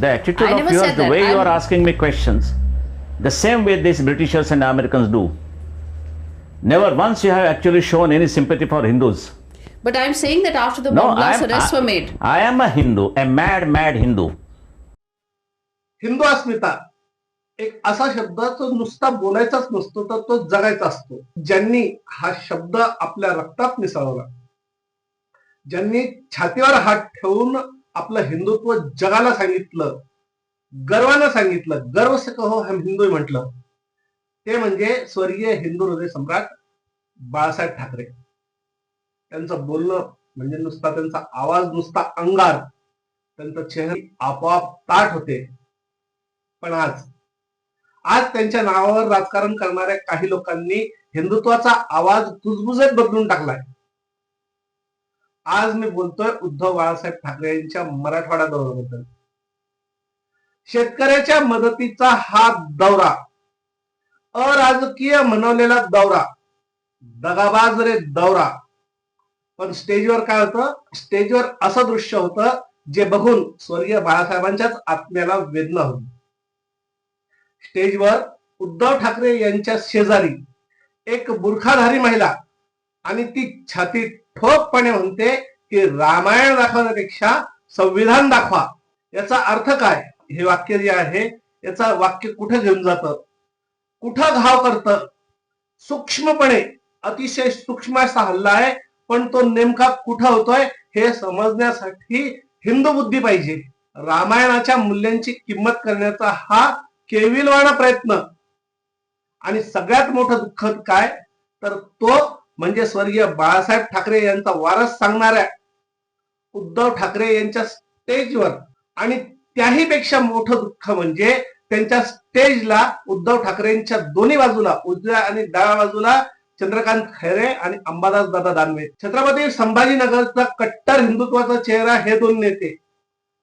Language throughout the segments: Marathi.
The attitude I of yours, the way you I'm- are asking me questions, the same way these Britishers and Americans do. Never once you have actually shown any sympathy for Hindus. But I'm saying that after the No, am, arrests were made. I am a Hindu, a mad, mad Hindu. Hindu अस्मिता एक असा शब्द तो नुसता बोलायचाच नसतो तर तो जगायचा असतो ज्यांनी हा शब्द आपल्या रक्तात मिसळवला ज्यांनी छातीवर हात ठेवून आपलं हिंदुत्व जगाला सांगितलं गर्वानं सांगितलं गर्व से कहो हम हिंदू म्हटलं. ते म्हणजे स्वर्गीय हिंदू हृदय सम्राट बाळासाहेब ठाकरे. त्यांचं बोलणं म्हणजे नुसता त्यांचा आवाज नुसता अंगार त्यांचा चेहरा आपोआप ताट होते. पण आज आज त्यांच्या नावावर राजकारण करणाऱ्या काही लोकांनी हिंदुत्वाचा आवाज कुजबुजत बदलून टाकलाय. आज मी बोलतोय उद्धव बाळासाहेब ठाकरे यांच्या मराठवाडा दौऱ्याबद्दल. शेतकऱ्याच्या मदतीचा हा दौरा अराजकीय म्हणवलेला दौरा दगाबाज रे दौरा. पण स्टेजवर काय होतं? स्टेजवर असं दृश्य होतं जे बघून स्वर्गीय बाळासाहेबांच्याच आत्म्याला वेदना होती. स्टेजवर उद्धव ठाकरे यांच्या शेजारी एक बुरखाधारी महिला आणि ती छातीत ठोकपणे म्हणते की रामायण दाखवण्यापेक्षा संविधान दाखवा. याचा अर्थ काय? हे वाक्य जे आहे याचा वाक्य कुठे घेऊन जातं? कुठं घाव करतं? सूक्ष्मपणे अतिशय सूक्ष्म असा हल्ला आहे पण तो नेमका कुठं होतोय हे समजण्यासाठी हिंदू बुद्धी पाहिजे. रामायणाच्या मूल्यांची किंमत करण्याचा हा केविलवाणा प्रयत्न. आणि सगळ्यात मोठं दुःख काय? तर तो म्हणजे स्वर्गीय बाळासाहेब ठाकरे यांचा वारस सांगणाऱ्या उद्धव ठाकरे यांच्या स्टेजवर आणि त्याही पेक्षा मोठं दुःख म्हणजे त्यांच्या स्टेजला उद्धव ठाकरेंच्या दोन्ही बाजूला उजव्या आणि डाव्या बाजूला चंद्रकांत खैरे आणि अंबादास दादा दानवे. छत्रपती संभाजीनगरचा कट्टर हिंदुत्वाचा चेहरा हे दोन नेते.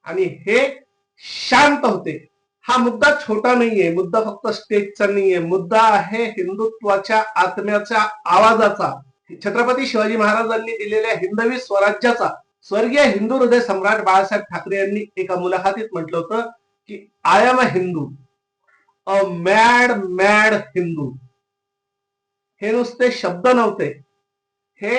आणि हे शांत होते. हा मुद्दा छोटा नाहीये. मुद्दा फक्त स्टेजचा नाहीये. मुद्दा आहे हिंदुत्वाच्या आत्म्याच्या आवाजाचा. छत्रपती शिवाजी महाराजांनी दिलेल्या हिंदवी स्वराज्याचा स्वर्गीय हिंदू हृदय सम्राट बाळासाहेब ठाकरे यांनी एका मुलाखतीत म्हटलं होतं की I am a Hindu a mad mad Hindu हे नुसते शब्द नव्हते. हे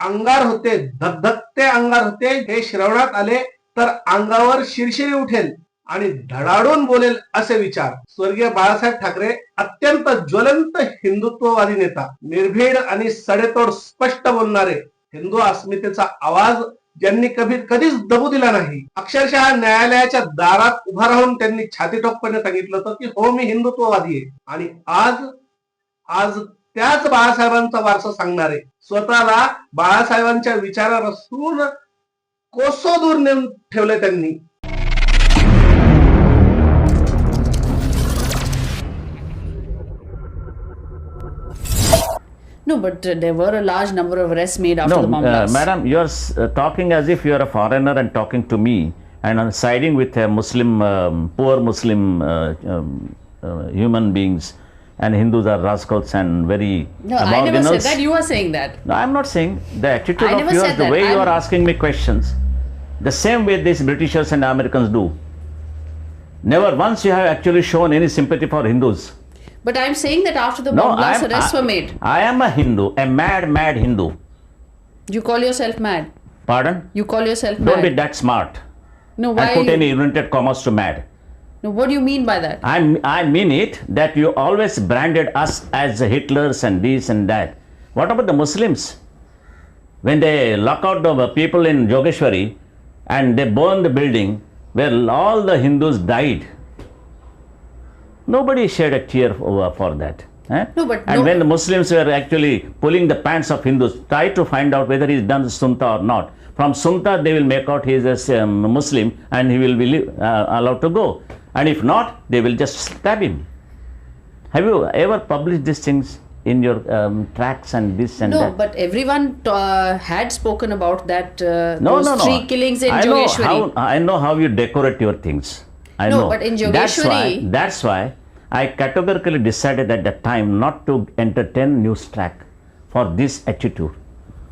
अंगार होते धगधगते अंगार होते. हे श्रवणात आले तर अंगावर शिरशिरी उठेल. आणि धडाडून बोलेल असे विचार. स्वर्गीय बाळासाहेब ठाकरे अत्यंत ज्वलंत हिंदुत्ववादी नेता. निर्भीड आणि सडेतोड स्पष्ट बोलणारे हिंदू अस्मितेचा आवाज ज्यांनी कधी कधीच दबू दिला नाही. अक्षरशः न्यायालयाच्या दारात उभा राहून त्यांनी छाती ठोकपणे सांगितलं होतं की हो मी हिंदुत्ववादी आहे. आणि आज आज त्याच बाळासाहेबांचा वारसा सांगणारे स्वतःला बाळासाहेबांच्या विचारापासून कोसो दूर नेऊन ठेवले त्यांनी. No, but uh, there were a large number of arrests made after No, the bomb uh, madam, you are uh, talking as if you are a foreigner and talking to me and I'm siding with a Muslim, um, poor Muslim uh, um, uh, human beings and Hindus are rascals and very No, I never said that. You are saying that. No, I'm not saying the attitude I of yours, the that. way you I'm- are asking me questions, the same way these Britishers and Americans do. Never once you have actually shown any sympathy for Hindus. But I'm saying that after the No, bomb blast, arrests I- were made. I am a Hindu, a mad, mad Hindu. You call yourself mad. Pardon? You call yourself Don't mad. be that smart no, why? and put any invented commas to mad. no, what do you mean by that? I, I mean it that you always branded us as Hitlers and this and that. What about the Muslims? When they lock out the people in Jogeshwari and they burn the building where all the Hindus died, nobody shed a tear over for that. eh? No, but and no- when the Muslims were actually pulling the pants of Hindus, try to find out whether he's done the Sunta or not. From Sunta, they will make out he is a um, Muslim and he will be uh, allowed to go. And if not, they will just stab him. Have you ever published these things in your um, tracks and this and No, that? but everyone uh, had spoken about that. Uh, no, those no, no. three killings in I know how I know how you decorate your things. I No, know. but in that's why that's why I categorically decided at that time not to entertain news track for this attitude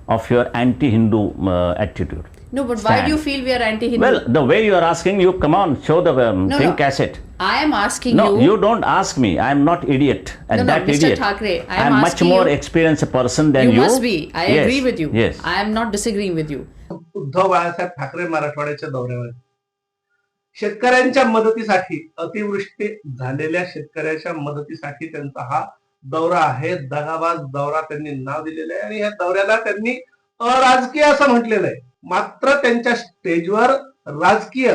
of your anti-Hindu uh, attitude. No, but why do you stand. feel we are anti-Hindu? Well, the way you are asking, you come on, show the um, No, thing no. cassette. I am asking No, you. you don't ask me. I am not idiot. And No, no, that Mr. idiot. Thackeray, I I am am much asking more you- experienced person than you you. must be. I Yes, agree with you. Yes. I am not disagreeing with you. Uddhav Balasaheb Thackeray मराठवाड्याच्या दौऱ्यावर शेतकऱ्यांच्या मदतीसाठी अतिवृष्टी झालेल्या शेतकऱ्याच्या मदतीसाठी त्यांचा हा दौरा आहे. दगाबाज दौरा त्यांनी नाव दिलेलं आहे आणि या दौऱ्याला त्यांनी अराजकीय असं म्हटलेलं आहे. मात्र त्यांच्या स्टेजवर राजकीय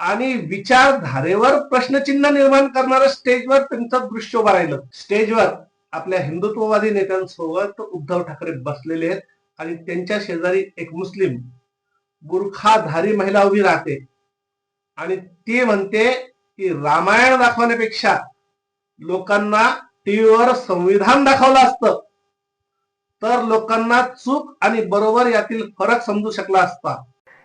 आणि विचारधारेवर प्रश्नचिन्ह निर्माण करणारं स्टेजवर त्यांचं दृश्य उभं राहिलं. स्टेजवर आपल्या हिंदुत्ववादी नेत्यांसोबत उद्धव ठाकरे बसलेले आहेत आणि त्यांच्या शेजारी एक मुस्लिम बुरखाधारी महिला उभी राहते. आणि ती म्हणते की रामायण दाखवण्यापेक्षा लोकांना टीव्हीवर संविधान दाखवलं तर लोकांना चूक आणि बरोबर यातील फरक समजू शकला असता.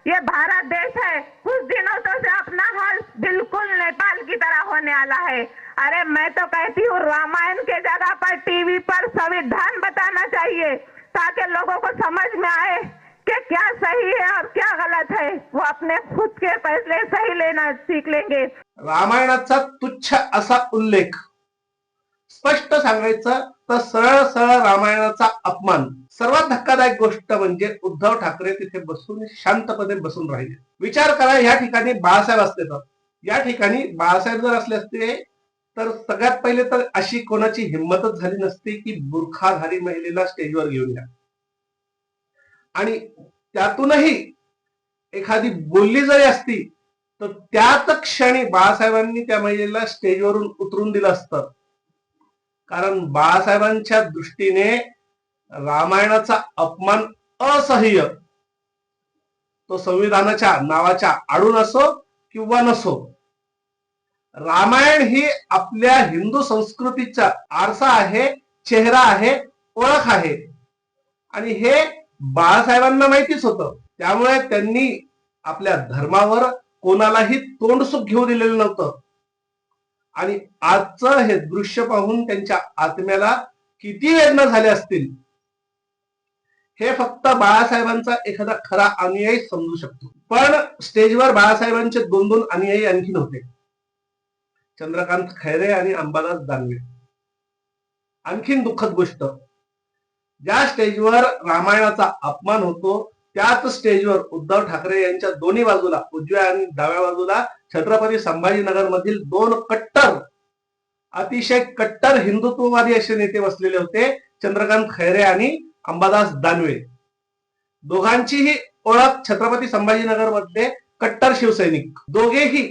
ये भारत देश है, कुछ दिनों तो से अपना हाल बिल्कुल नेपाल की तरह होने वाला है। अरे मैं तो कहती हूँ, रामायण के जगह पर टीवी पर संविधान बताना चाहिए, ताकि लोगों को समझ में आए। कि क्या सही है और क्या गलत है? वो अपने खुद के फैसले सही लेना सीख लेंगे। रामायणाचा तुच्छ असा उल्लेख स्पष्ट सांगायचं तर सरळ सरळ रामायणाचा अपमान सर्वात धक्कादायक गोष्ट म्हणजे उद्धव ठाकरे तिथे बसून शांतपणे बसून राहिले. विचार करा या ठिकाणी बाळासाहेब असते तर. या ठिकाणी बाळासाहेब जर असले असते तर सगळ्यात पहिले तर अशी कोणाची हिंमतच झाली नसती की बुरखाधारी महिलेला स्टेजवर घेऊन या. आणि त्यातूनही एखादी बोलली जरी असती तर त्याच क्षणी बाळासाहेबांनी त्या महिलेला स्टेजवरून उतरून दिलं असतं. कारण बाळासाहेबांच्या दृष्टीने रामायणाचा अपमान असह्य. तो संविधानाच्या नावाच्या आडून असो किंवा नसो रामायण ही आपल्या हिंदू संस्कृतीचा आरसा आहे चेहरा आहे ओळख आहे. आणि हे बाळासाहेबांना माहितीच होतं. त्यामुळे त्यांनी आपल्या धर्मावर कोणालाही तोंडसुख घेऊ दिलेलं नव्हतं. आणि आजचं हे दृश्य पाहून त्यांच्या आत्म्याला किती वेदना झाल्या असतील. हे फक्त बाळासाहेबांचा एखादा खरा अनुयायी समजू शकतो. पण स्टेजवर बाळासाहेबांचे दोन दोन अनुयायी आणखीन होते चंद्रकांत खैरे आणि अंबादास दानवे. आणखीन दुःखद गोष्ट ज्या स्टेजवर रामायणाचा अपमान होतो त्याच स्टेजवर उद्धव ठाकरे यांच्या दोन्ही बाजूला उजव्या आणि डाव्या बाजूला छत्रपती संभाजीनगर मधील दोन कट्टर अतिशय कट्टर हिंदुत्ववादी असे नेते बसलेले होते चंद्रकांत खैरे आणि अंबादास दानवे. दोघांचीही ओळख छत्रपती संभाजीनगर मधले कट्टर शिवसैनिक. दोघेही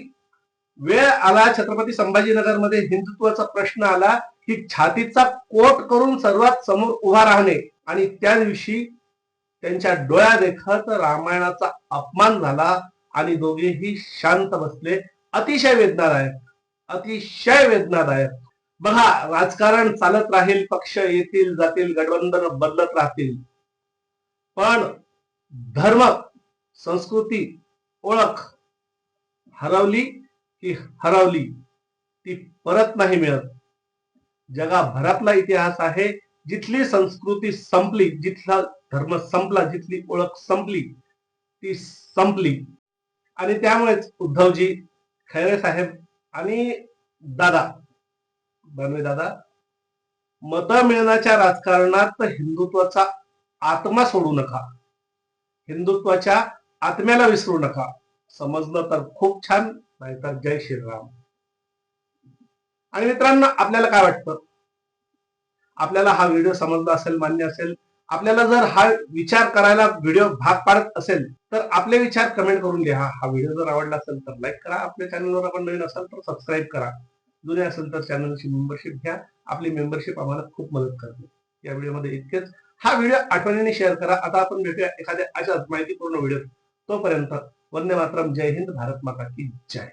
वेळ आला छत्रपती संभाजीनगरमध्ये हिंदुत्वाचा प्रश्न आला की छातीचा कोट करून सर्वात समोर उभा राहणे आणि त्या दिवशी त्यांच्या डोळ्या देखत रामायणाचा अपमान झाला आणि दोघेही शांत बसले. अतिशय वेदनादायक अतिशय वेदनादायक. बघा राजकारण चालत राहील पक्ष येतील जातील गठबंधन बदलत राहतील. पण धर्म संस्कृती ओळख हरवली की हरवली ती परत नाही मिळत. जगाभरातला इतिहास आहे. जिथली संस्कृती संपली जिथला धर्म संपला जिथली ओळख संपली ती संपली. आणि त्यामुळेच उद्धवजी खैरे साहेब आणि दादा बनवे दादा मत मिळण्याच्या राजकारणात हिंदुत्वाचा आत्मा सोडू नका. हिंदुत्वाच्या आत्म्याला विसरू नका. समजलं तर खूप छान नाहीतर जय श्रीराम. आणि मित्रांनो आपल्याला काय वाटतं? आपल्याला हा व्हिडिओ समजला असेल मान्य असेल. आपल्याला जर हा विचार करायला व्हिडिओ भाग पाडत असेल तर आपले विचार कमेंट करून लिहा हा व्हिडिओ जर आवडला असेल तर लाईक करा. आपल्या चॅनलवर आपण नवीन असाल तर सबस्क्राईब करा. जुने असेल तर चॅनलची मेंबरशिप घ्या. आपली मेंबरशिप आम्हाला खूप मदत करते. या व्हिडिओमध्ये इतकेच. हा व्हिडिओ आठवणीने शेअर करा. आता आपण भेटूया एखाद्या अशाच माहितीपूर्ण व्हिडिओ तोपर्यंत वंदे मातरम. जय हिंद भारत माता की जय.